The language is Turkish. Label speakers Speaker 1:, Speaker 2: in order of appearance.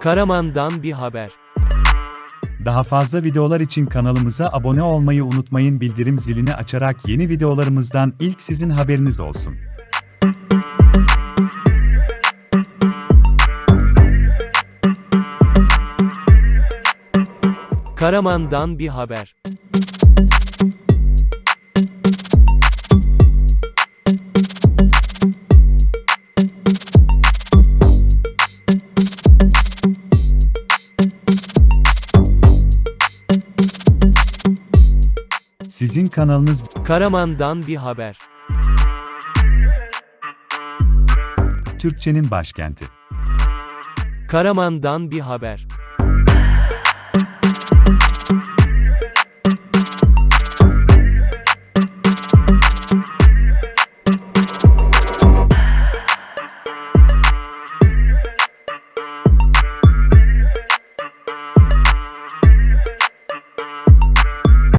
Speaker 1: Karaman'dan bir haber.
Speaker 2: Daha fazla videolar için kanalımıza abone olmayı unutmayın bildirim zilini açarak yeni videolarımızdan ilk sizin haberiniz olsun.
Speaker 1: Karaman'dan bir haber.
Speaker 2: Sizin kanalınız
Speaker 1: Karaman'dan bir haber.
Speaker 2: Türkçenin başkenti.
Speaker 1: Karaman'dan bir haber.